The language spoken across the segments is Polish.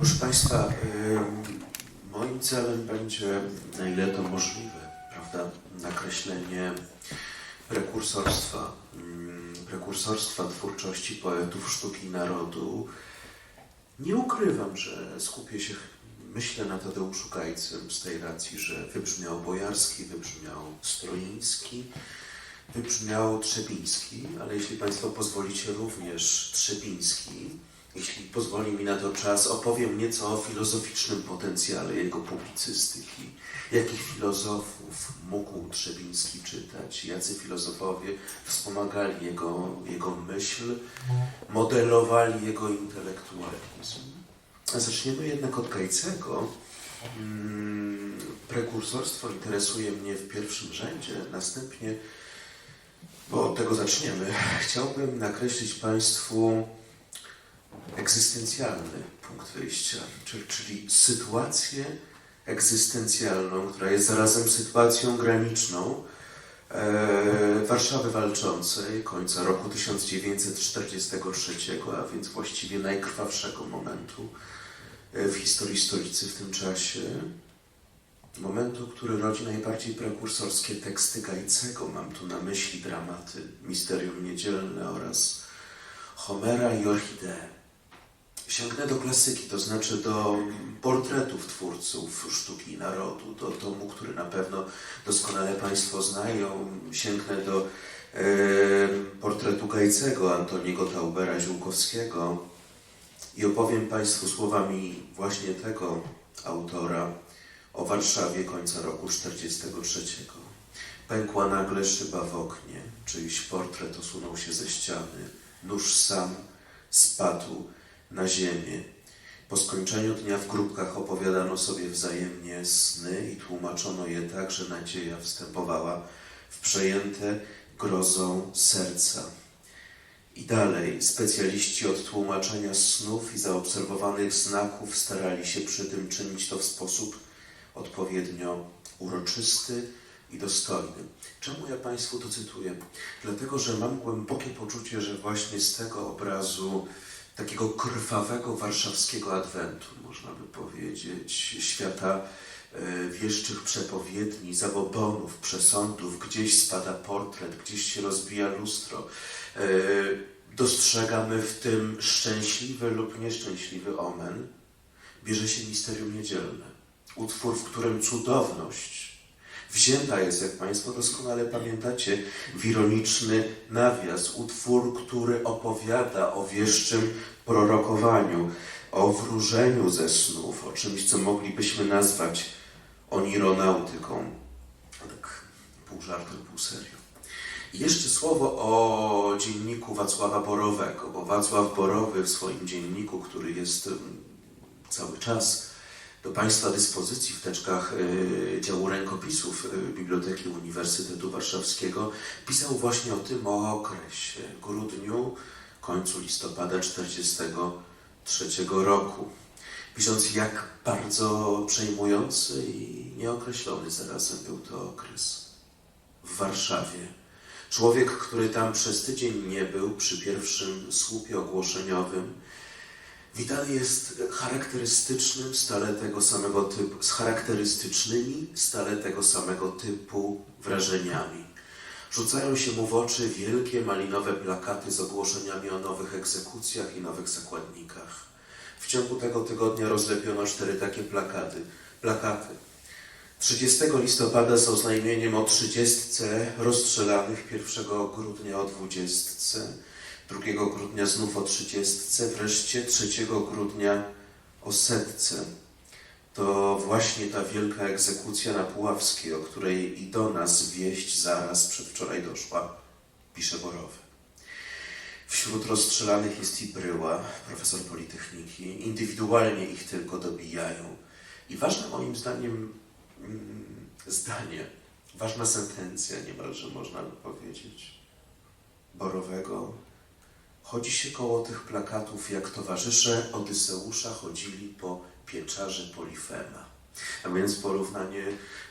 Proszę Państwa, ym, moim celem będzie, na ile to możliwe, prawda, nakreślenie prekursorstwa, ym, prekursorstwa twórczości poetów sztuki narodu. Nie ukrywam, że skupię się, myślę na Tadeuszu Gajcym z tej racji, że wybrzmiał Bojarski, wybrzmiał Stroiński, wybrzmiał Trzebiński, ale jeśli Państwo pozwolicie, również Trzebiński. Jeśli pozwoli mi na to czas, opowiem nieco o filozoficznym potencjale jego publicystyki. Jakich filozofów mógł Trzebiński czytać? Jacy filozofowie wspomagali jego, jego myśl, modelowali jego intelektualizm? Zaczniemy jednak od Gajcego. Mm, Prekursorstwo interesuje mnie w pierwszym rzędzie, następnie, bo od tego zaczniemy, chciałbym nakreślić Państwu egzystencjalny punkt wyjścia, czyli, sytuację egzystencjalną, która jest zarazem sytuacją graniczną e, Warszawy walczącej końca roku 1943, a więc właściwie najkrwawszego momentu e, w historii stolicy w tym czasie. Momentu, który rodzi najbardziej prekursorskie teksty Gajcego. Mam tu na myśli dramaty Misterium Niedzielne oraz Homera i Orchideę. Sięgnę do klasyki, to znaczy do portretów twórców sztuki narodu, do tomu, który na pewno doskonale Państwo znają. Sięgnę do e, portretu Gajcego, Antoniego Taubera Ziółkowskiego i opowiem Państwu słowami właśnie tego autora o Warszawie końca roku 1943. Pękła nagle szyba w oknie, czyjś portret osunął się ze ściany, nóż sam spadł na ziemię. Po skończeniu dnia w grupkach opowiadano sobie wzajemnie sny i tłumaczono je tak, że nadzieja wstępowała w przejęte grozą serca. I dalej, specjaliści od tłumaczenia snów i zaobserwowanych znaków starali się przy tym czynić to w sposób odpowiednio uroczysty i dostojny. Czemu ja Państwu to cytuję? Dlatego, że mam głębokie poczucie, że właśnie z tego obrazu takiego krwawego warszawskiego adwentu, można by powiedzieć, świata e, wieszczych przepowiedni, zabobonów, przesądów, gdzieś spada portret, gdzieś się rozbija lustro. E, Dostrzegamy w tym szczęśliwy lub nieszczęśliwy omen. Bierze się misterium niedzielne. Utwór, w którym cudowność wzięta jest, jak Państwo doskonale pamiętacie, w ironiczny nawias. Utwór, który opowiada o wieszczym prorokowaniu, o wróżeniu ze snów, o czymś, co moglibyśmy nazwać onironautyką. Tak pół żartem, pół serio. I jeszcze słowo o dzienniku Wacława Borowego, bo Wacław Borowy w swoim dzienniku, który jest cały czas do Państwa dyspozycji w teczkach y, działu rękopisów y, Biblioteki Uniwersytetu Warszawskiego, pisał właśnie o tym okresie, grudniu, końcu listopada 1943 roku. Pisząc, jak bardzo przejmujący i nieokreślony zarazem był to okres w Warszawie. Człowiek, który tam przez tydzień nie był, przy pierwszym słupie ogłoszeniowym, witany jest charakterystycznym, stale tego samego typu, z charakterystycznymi, stale tego samego typu wrażeniami. Rzucają się mu w oczy wielkie malinowe plakaty z ogłoszeniami o nowych egzekucjach i nowych zakładnikach. W ciągu tego tygodnia rozlepiono cztery takie plakaty. Plakaty. 30 listopada z oznajmieniem o 30 rozstrzelanych, 1 grudnia o 20, 2 grudnia znów o 30, wreszcie 3 grudnia o setce. To właśnie ta wielka egzekucja na Puławskiej, o której i do nas wieść zaraz przedwczoraj doszła, pisze Borowy. Wśród rozstrzelanych jest i Bryła, profesor Politechniki. Indywidualnie ich tylko dobijają. I ważne moim zdaniem mm, zdanie, ważna sentencja niemalże można by powiedzieć, Borowego. Chodzi się koło tych plakatów, jak towarzysze Odyseusza chodzili po pieczarze Polifema. A więc porównanie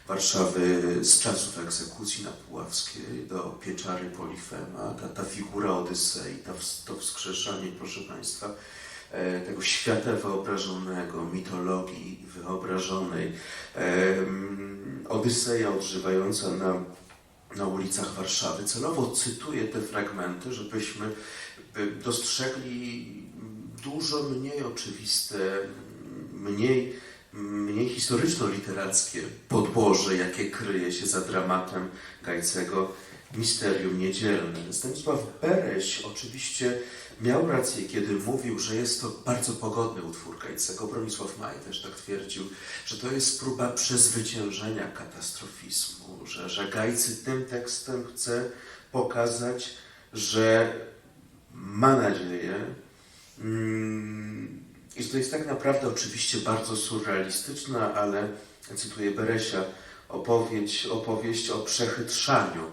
Warszawy z czasów egzekucji na Puławskiej do pieczary Polifema, ta, ta figura Odysei, to wskrzeszanie, proszę Państwa, e, tego świata wyobrażonego, mitologii wyobrażonej. Odyseja odżywająca na, na ulicach Warszawy. Celowo cytuję te fragmenty, żebyśmy by dostrzegli dużo mniej oczywiste, mniej, mniej historyczno-literackie podłoże, jakie kryje się za dramatem Gajcego Misterium Niedzielne. Stanisław Bereś oczywiście miał rację, kiedy mówił, że jest to bardzo pogodny utwór Gajcego. Bronisław Maj też tak twierdził, że to jest próba przezwyciężenia katastrofizmu, że, że Gajcy tym tekstem chce pokazać, że ma nadzieję, Mm, I to jest tak naprawdę oczywiście bardzo surrealistyczna, ale cytuję Beresia, opowieść, opowieść o przechytrzaniu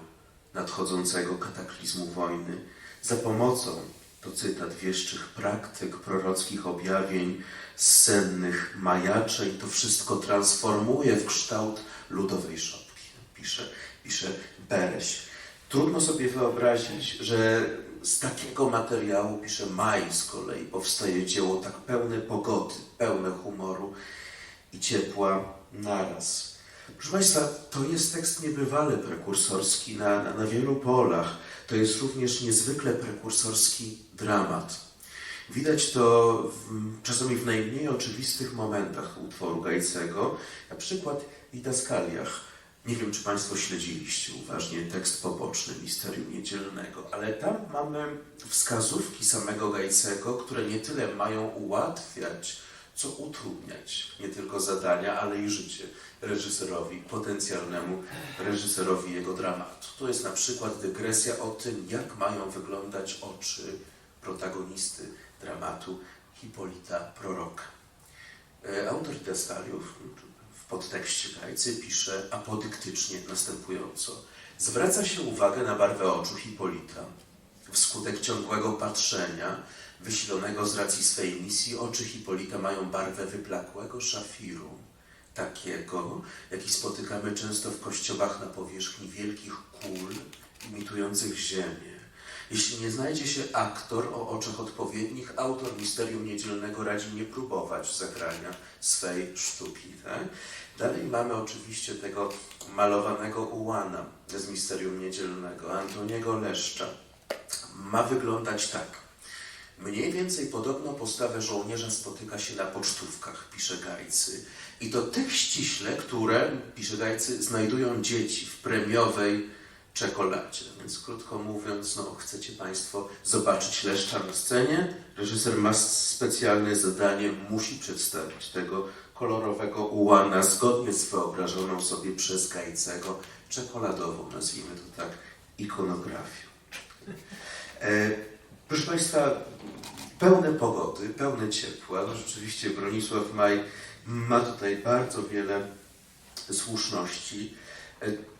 nadchodzącego kataklizmu wojny za pomocą, to cytat, wieszczych praktyk, prorockich objawień, sennych majaczeń, to wszystko transformuje w kształt ludowej szopki, pisze, pisze Bereś. Trudno sobie wyobrazić, że z takiego materiału, pisze Maj z kolei, powstaje dzieło tak pełne pogody, pełne humoru i ciepła naraz. Proszę Państwa, to jest tekst niebywale prekursorski na, na, na wielu polach. To jest również niezwykle prekursorski dramat. Widać to w, czasami w najmniej oczywistych momentach utworu Gajcego, na przykład w Didaskaliach. Nie wiem, czy Państwo śledziliście uważnie tekst poboczny Misterium Niedzielnego, ale tam mamy wskazówki samego Gajcego, które nie tyle mają ułatwiać, co utrudniać nie tylko zadania, ale i życie reżyserowi, potencjalnemu reżyserowi jego dramatu. To jest na przykład dygresja o tym, jak mają wyglądać oczy protagonisty dramatu Hipolita Proroka. E, Autor Destaliów w podtekście Gajcy pisze apodyktycznie następująco. Zwraca się uwagę na barwę oczu Hipolita. Wskutek ciągłego patrzenia, wysilonego z racji swej misji, oczy Hipolita mają barwę wyplakłego szafiru, takiego, jaki spotykamy często w kościołach na powierzchni wielkich kul imitujących ziemię. Jeśli nie znajdzie się aktor o oczach odpowiednich, autor Misterium Niedzielnego radzi nie próbować zagrania swej sztuki. Tak? Dalej mamy oczywiście tego malowanego ułana z Misterium Niedzielnego, Antoniego Leszcza. Ma wyglądać tak. Mniej więcej podobną postawę żołnierza spotyka się na pocztówkach, pisze Gajcy. I to tych ściśle, które, pisze Gajcy, znajdują dzieci w premiowej czekoladzie. Więc krótko mówiąc, no, chcecie Państwo zobaczyć Leszcza na scenie, reżyser ma specjalne zadanie, musi przedstawić tego kolorowego ułana zgodnie z wyobrażoną sobie przez Gajcego czekoladową, nazwijmy to tak, ikonografią. E, proszę Państwa, pełne pogody, pełne ciepła. No rzeczywiście Bronisław Maj ma tutaj bardzo wiele słuszności. E,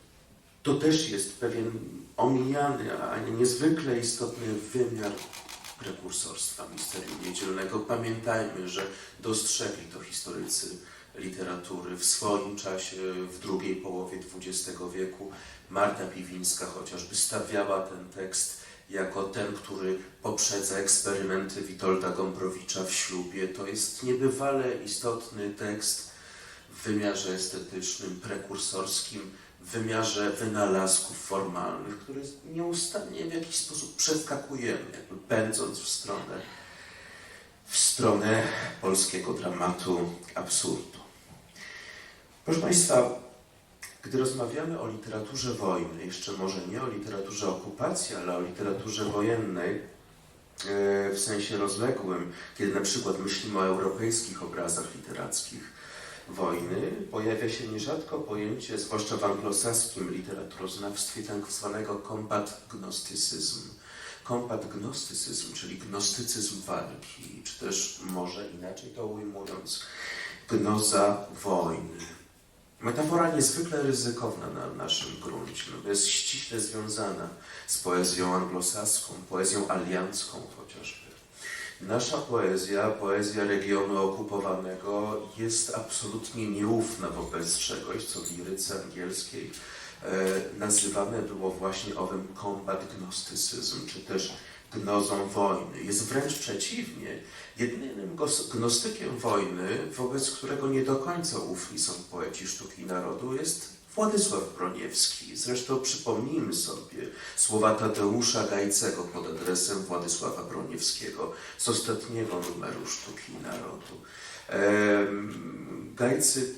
to też jest pewien omijany, a niezwykle istotny wymiar prekursorstwa Misterium Niedzielnego. Pamiętajmy, że dostrzegli to historycy literatury w swoim czasie, w drugiej połowie XX wieku. Marta Piwińska chociażby stawiała ten tekst jako ten, który poprzedza eksperymenty Witolda Gombrowicza w ślubie. To jest niebywale istotny tekst w wymiarze estetycznym, prekursorskim, wymiarze wynalazków formalnych, które nieustannie w jakiś sposób przeskakujemy, jakby pędząc w stronę, w stronę polskiego dramatu absurdu. Proszę Państwa, gdy rozmawiamy o literaturze wojny, jeszcze może nie o literaturze okupacji, ale o literaturze wojennej e, w sensie rozległym, kiedy na przykład myślimy o europejskich obrazach literackich wojny, pojawia się nierzadko pojęcie, zwłaszcza w anglosaskim literaturoznawstwie, tak zwanego combat gnostycyzm. Combat gnostycyzm, czyli gnostycyzm walki, czy też może inaczej to ujmując, gnoza wojny. Metafora niezwykle ryzykowna na naszym gruncie, no bo jest ściśle związana z poezją anglosaską, poezją aliancką chociażby. Nasza poezja, poezja regionu okupowanego jest absolutnie nieufna wobec czegoś, co w liryce angielskiej e, nazywane było właśnie owym combat gnostycyzm, czy też gnozą wojny. Jest wręcz przeciwnie, jedynym gnostykiem wojny, wobec którego nie do końca ufni są poeci sztuki narodu, jest Władysław Broniewski. Zresztą przypomnijmy sobie słowa Tadeusza Gajcego pod adresem Władysława Broniewskiego z ostatniego numeru Sztuki Narodu. Gajcy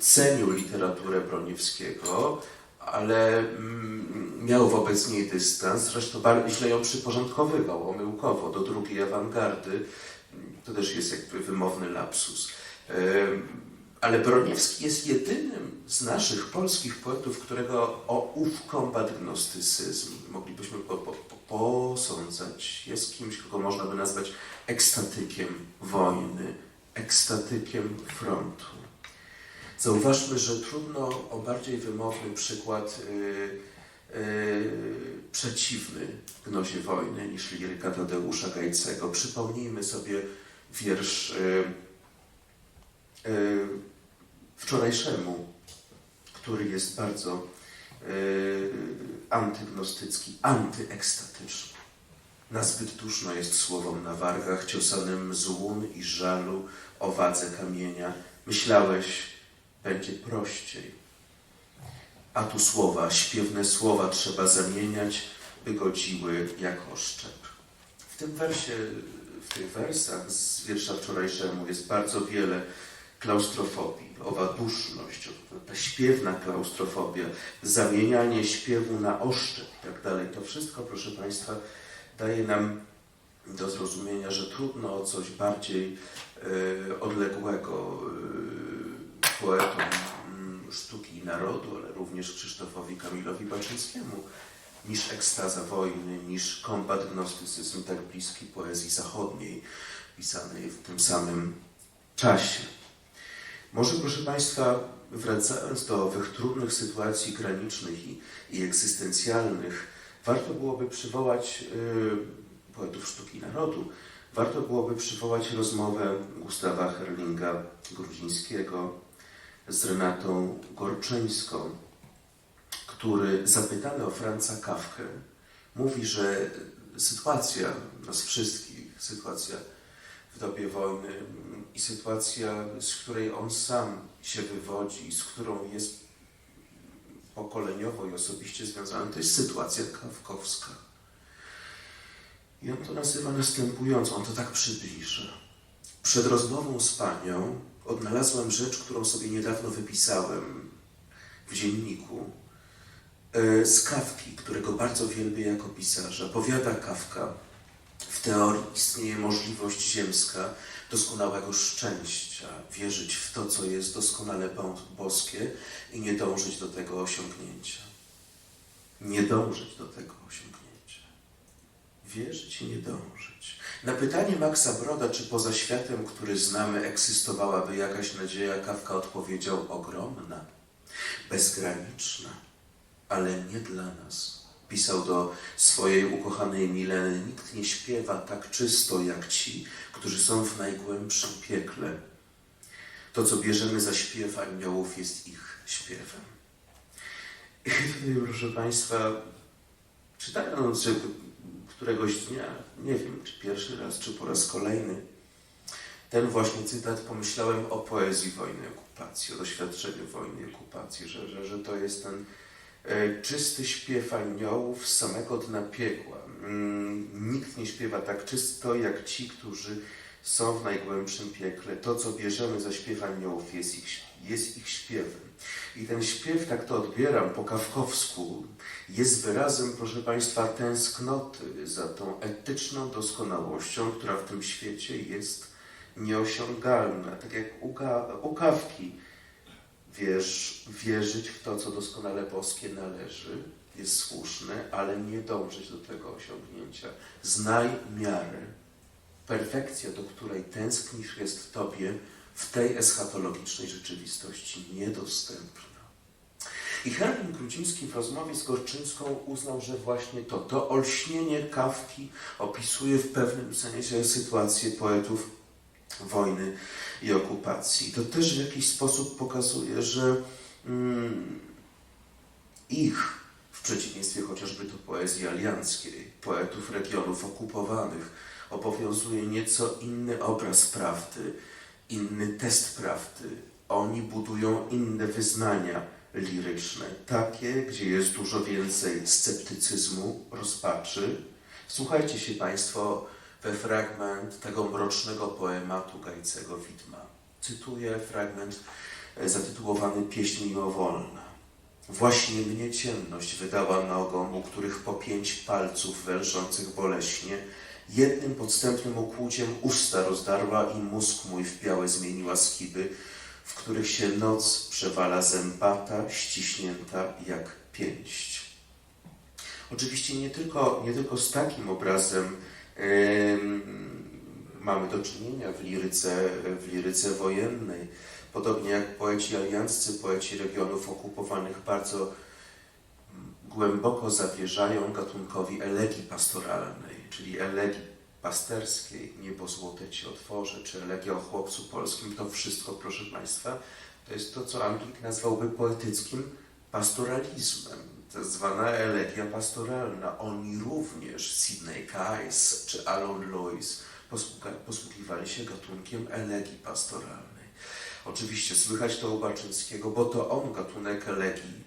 cenił literaturę Broniewskiego, ale mm, miał wobec niej dystans, zresztą bardzo źle ją przyporządkowywał omyłkowo do drugiej awangardy. To też jest jakby wymowny lapsus. Ale Broniewski jest jedynym z naszych polskich poetów, którego o ów kombat gnostycyzm moglibyśmy po, po, po, posądzać. Jest kimś, kogo można by nazwać ekstatykiem wojny, ekstatykiem frontu. Zauważmy, że trudno o bardziej wymowny przykład y, y, przeciwny gnozie wojny niż liryka Tadeusza Gajcego. Przypomnijmy sobie wiersz y, y, wczorajszemu, który jest bardzo y, antygnostycki, antyekstatyczny. Nazbyt duszno jest słowom na wargach, ciosanym z łun i żalu, o wadze kamienia. Myślałeś, będzie prościej. A tu słowa, śpiewne słowa trzeba zamieniać, by godziły jak oszczep. W tym wersie, w tych wersach z wiersza wczorajszemu jest bardzo wiele klaustrofobii, owa duszność, ta śpiewna klaustrofobia, zamienianie śpiewu na oszczep i tak dalej. To wszystko, proszę Państwa, daje nam do zrozumienia, że trudno o coś bardziej e, odległego e, poetom mm, sztuki i narodu, ale również Krzysztofowi Kamilowi Baczyńskiemu, niż ekstaza wojny, niż kombat gnostycyzm tak bliski poezji zachodniej, pisanej w tym samym czasie. Może, proszę Państwa, wracając do owych trudnych sytuacji granicznych i, i egzystencjalnych, warto byłoby przywołać y, poetów sztuki narodu, warto byłoby przywołać rozmowę Gustawa Herlinga Gruzińskiego z Renatą Gorczyńską, który zapytany o Franza Kawkę mówi, że sytuacja nas wszystkich, sytuacja w dobie wojny mm, i sytuacja, z której on sam się wywodzi, z którą jest pokoleniowo i osobiście związany, to jest sytuacja kawkowska. I on to nazywa następująco, on to tak przybliża. Przed rozmową z panią odnalazłem rzecz, którą sobie niedawno wypisałem w dzienniku e, z Kawki, którego bardzo wielbię jako pisarza. Powiada Kawka, w teorii istnieje możliwość ziemska doskonałego szczęścia, wierzyć w to, co jest doskonale bo- boskie i nie dążyć do tego osiągnięcia. Nie dążyć do tego osiągnięcia. Wierzyć i nie dążyć. Na pytanie Maxa Broda, czy poza światem, który znamy, egzystowałaby jakaś nadzieja, Kawka odpowiedział ogromna, bezgraniczna, ale nie dla nas. Pisał do swojej ukochanej Mileny, nikt nie śpiewa tak czysto jak ci, którzy są w najgłębszym piekle. To, co bierzemy za śpiew aniołów, jest ich śpiewem. I tutaj, proszę Państwa, czytając że któregoś dnia, nie wiem, czy pierwszy raz, czy po raz kolejny, ten właśnie cytat pomyślałem o poezji wojny okupacji, o doświadczeniu wojny okupacji, że, że, że to jest ten czysty śpiew aniołów z samego dna piekła. Mm, nikt nie śpiewa tak czysto jak ci, którzy są w najgłębszym piekle. To, co bierzemy za śpiew aniołów, jest ich, jest ich śpiewem. I ten śpiew, tak to odbieram po kawkowsku, jest wyrazem, proszę Państwa, tęsknoty za tą etyczną doskonałością, która w tym świecie jest nieosiągalna. Tak jak u, Ka- u Kawki. Wierz, wierzyć w to, co doskonale boskie należy, jest słuszne, ale nie dążyć do tego osiągnięcia. Znaj miarę. Perfekcja, do której tęsknisz, jest Tobie w tej eschatologicznej rzeczywistości niedostępna. I Herman Grudziński w rozmowie z Gorczyńską uznał, że właśnie to, to olśnienie kawki opisuje w pewnym sensie sytuację poetów wojny i okupacji. To też w jakiś sposób pokazuje, że mm, ich w przeciwieństwie chociażby do poezji alianckiej, poetów regionów okupowanych, obowiązuje nieco inny obraz prawdy, inny test prawdy. Oni budują inne wyznania liryczne, takie, gdzie jest dużo więcej sceptycyzmu, rozpaczy. Wsłuchajcie się Państwo we fragment tego mrocznego poematu Gajcego Widma. Cytuję fragment e, zatytułowany Pieśń mimowolna. Właśnie mnie ciemność wydała nogom, u których po pięć palców wężących boleśnie, jednym podstępnym ukłuciem usta rozdarła i mózg mój w białe zmieniła skiby, w których się noc przewala zębata, ściśnięta jak pięść. Oczywiście nie tylko, nie tylko z takim obrazem em, mamy do czynienia w liryce, w liryce wojennej. Podobnie jak poeci alianccy, poeci regionów okupowanych bardzo głęboko zawierzają gatunkowi elegii pastoralnej, czyli elegii pasterskiej, niebo złote ci otworzę, czy elegia o chłopcu polskim, to wszystko, proszę Państwa, to jest to, co Anglik nazwałby poetyckim pastoralizmem. Jest zwana elegia pastoralna. Oni również, Sidney Case czy Alon posługa- posługiwali się gatunkiem elegii pastoralnej. Oczywiście słychać to u Baczyńskiego, bo to on gatunek elegii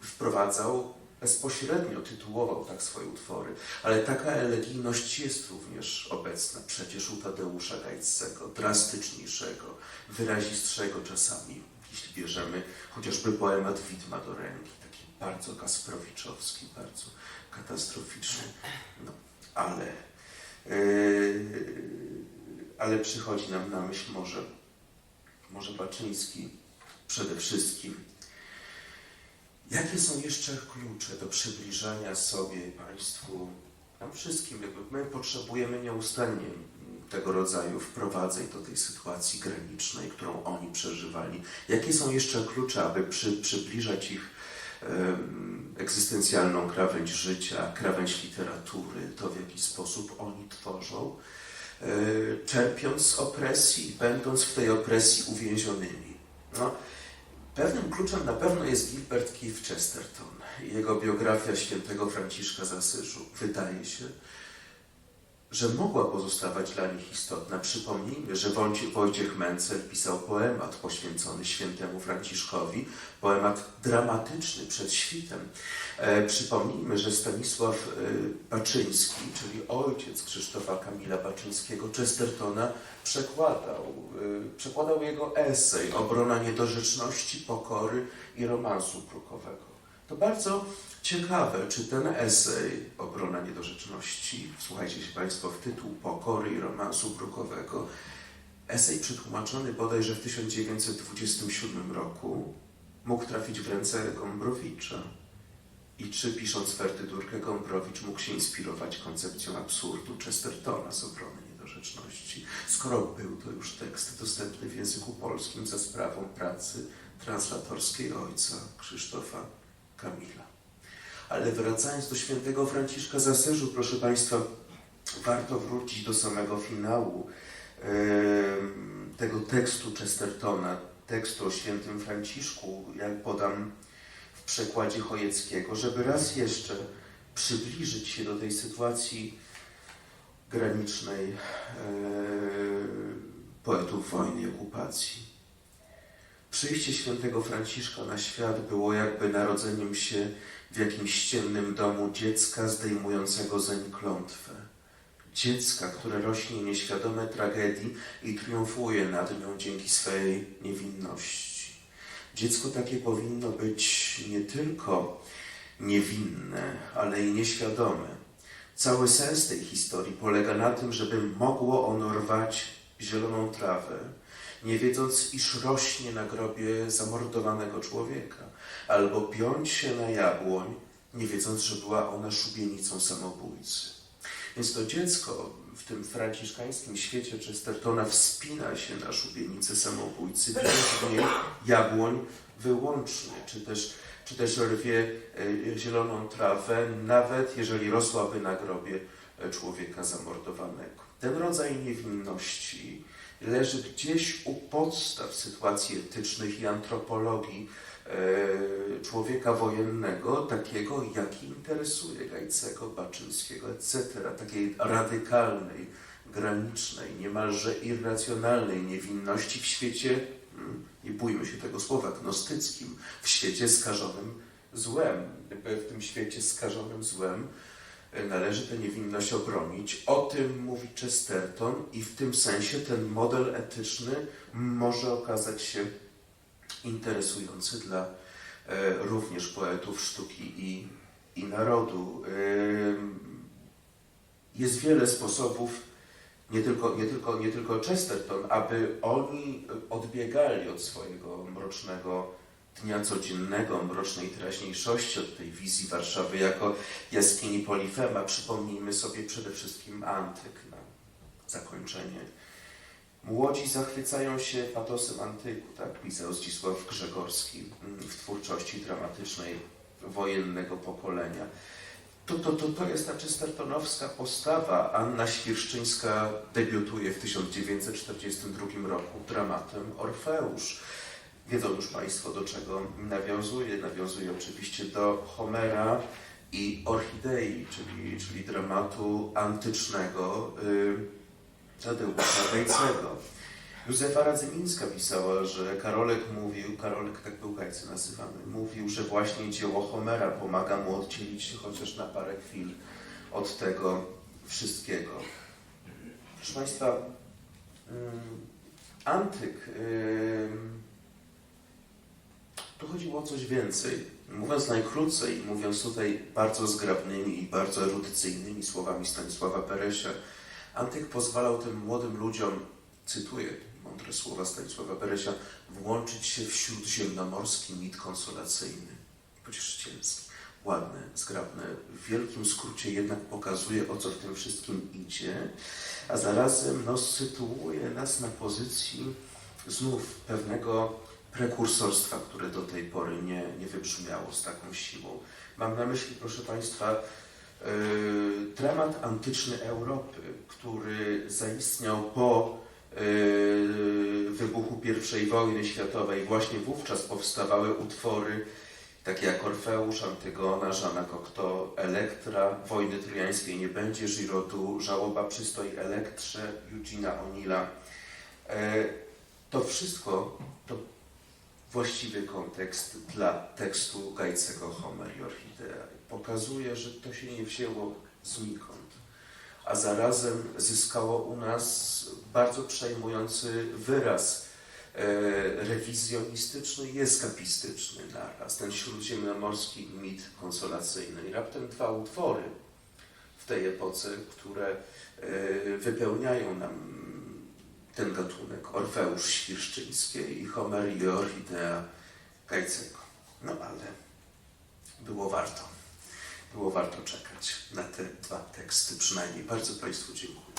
wprowadzał bezpośrednio, tytułował tak swoje utwory. Ale taka elegijność jest również obecna przecież u Tadeusza Gajcego, drastyczniejszego, wyrazistszego czasami, jeśli bierzemy chociażby poemat Widma do ręki, bardzo kasprowiczowski, bardzo katastroficzny. No, ale, yy, ale przychodzi nam na myśl może, może Baczyński przede wszystkim, Jakie są jeszcze klucze do przybliżania sobie Państwu, nam wszystkim? My potrzebujemy nieustannie tego rodzaju wprowadzeń do tej sytuacji granicznej, którą oni przeżywali. Jakie są jeszcze klucze, aby przy, przybliżać ich egzystencjalną krawędź życia, krawędź literatury, to w jaki sposób oni tworzą, e, czerpiąc z opresji, będąc w tej opresji uwięzionymi. No, Pewnym kluczem na pewno jest Gilbert Keith Chesterton jego biografia świętego Franciszka z Asyżu. Wydaje się, że mogła pozostawać dla nich istotna. Przypomnijmy, że Wojciech, Mencel pisał poemat poświęcony świętemu Franciszkowi, poemat dramatyczny przed świtem. E, przypomnijmy, że Stanisław e, Baczyński, czyli ojciec Krzysztofa Kamila Baczyńskiego, Chestertona przekładał, e, przekładał jego esej Obrona niedorzeczności, pokory i romansu brukowego. To bardzo ciekawe, czy ten esej Obrona niedorzeczności, wsłuchajcie się Państwo w tytuł Pokory i romansu brukowego, esej przetłumaczony bodajże w 1927 roku mógł trafić w ręce Gombrowicza. I czy pisząc Ferdydurkę Gombrowicz mógł się inspirować koncepcją absurdu Chestertona z obrony niedorzeczności, skoro był to już tekst dostępny w języku polskim za sprawą pracy translatorskiej ojca Krzysztofa Kamila. Ale wracając do świętego Franciszka z Asyżu, proszę Państwa, warto wrócić do samego finału tego tekstu Chestertona, tekstu o świętym Franciszku, jak podam w przekładzie Chojeckiego, żeby raz jeszcze przybliżyć się do tej sytuacji granicznej poetów wojny i okupacji. Przyjście świętego Franciszka na świat było jakby narodzeniem się w jakimś ciemnym domu dziecka zdejmującego zeń klątwę. Dziecka, które rośnie nieświadome tragedii i triumfuje nad nią dzięki swej niewinności. Dziecko takie powinno być nie tylko niewinne, ale i nieświadome. Cały sens tej historii polega na tym, żeby mogło ono rwać zieloną trawę, nie wiedząc, iż rośnie na grobie zamordowanego człowieka, albo piąć się na jabłoń, nie wiedząc, że była ona szubienicą samobójcy. Więc to dziecko w tym franciszkańskim świecie Chestertona wspina się na szubienicę samobójcy, widząc w niej jabłoń wyłącznie, czy też, czy też rwie e, zieloną trawę, nawet jeżeli rosłaby na grobie człowieka zamordowanego. Ten rodzaj niewinności leży gdzieś u podstaw sytuacji etycznych i antropologii e, człowieka wojennego, takiego, jaki interesuje Gajcego, Baczyńskiego, etc., takiej radykalnej, granicznej, niemalże irracjonalnej niewinności w świecie, mm, nie bójmy się tego słowa, gnostyckim, w świecie skażonym złem. W tym świecie skażonym złem należy tę niewinność obronić. O tym mówi Chesterton i w tym sensie ten model etyczny może okazać się interesujący dla e, również poetów sztuki i, i narodu. Ym, Jest wiele sposobów, nie tylko, nie, tylko, nie tylko Chesterton, aby oni odbiegali od swojego mrocznego dnia codziennego, mrocznej teraźniejszości, od tej wizji Warszawy jako jaskini Polifema. Przypomnijmy sobie przede wszystkim Antyk na zakończenie. Młodzi zachwycają się patosem antyku, tak pisał Zdzisław Grzegorski w twórczości dramatycznej wojennego pokolenia. To, to, to, to jest ta chestertonowska postawa. Anna Świerszczyńska debiutuje w 1942 roku dramatem Orfeusz. Wiedzą już Państwo, do czego nawiązuje. Nawiązuje oczywiście do Homera i Orchidei, czyli, czyli dramatu antycznego y, Tadeusza Gajcego. Józefa Radzymińska pisała, że Karolek mówił, Karolek tak był Gajcy nazywany, mówił, że właśnie dzieło Homera pomaga mu oddzielić się chociaż na parę chwil od tego wszystkiego. Proszę Państwa, mm, antyk, tu chodziło o coś więcej. Mówiąc najkrócej, mówiąc tutaj bardzo zgrabnymi i bardzo erudycyjnymi słowami Stanisława Peresia, Antyk pozwalał tym młodym ludziom, cytuję mądre słowa Stanisława Beresia, włączyć się w śródziemnomorski mit konsolacyjny, pocieszycielski. Ładne, zgrabne, w wielkim skrócie jednak pokazuje, o co w tym wszystkim idzie, a zarazem no, sytuuje nas na pozycji znów pewnego prekursorstwa, które do tej pory nie, nie wybrzmiało z taką siłą. Mam na myśli, proszę Państwa, dramat antyczny Europy, który zaistniał po yy, wybuchu I wojny światowej. Właśnie wówczas powstawały utwory takie jak Orfeusz, Antygona, Żana Cocteau, Elektra, Wojny Trojańskiej nie będzie, Girodu, Żałoba przystoi Elektrze, Eugena O'Neilla. Yy, To wszystko to właściwy kontekst dla tekstu Gajcego Homer i Orchidea. Pokazuje, że to się nie wzięło znikąd, a zarazem zyskało u nas bardzo przejmujący wyraz e, rewizjonistyczny i eskapistyczny naraz, ten śródziemnomorski mit konsolacyjny. I raptem dwa utwory w tej epoce, które e, wypełniają nam ten gatunek Orfeusz Świerszczyńskiej i Homer i Orchidea Gajcego. No ale było warto. Było warto czekać na te dwa teksty przynajmniej. Bardzo Państwu dziękuję.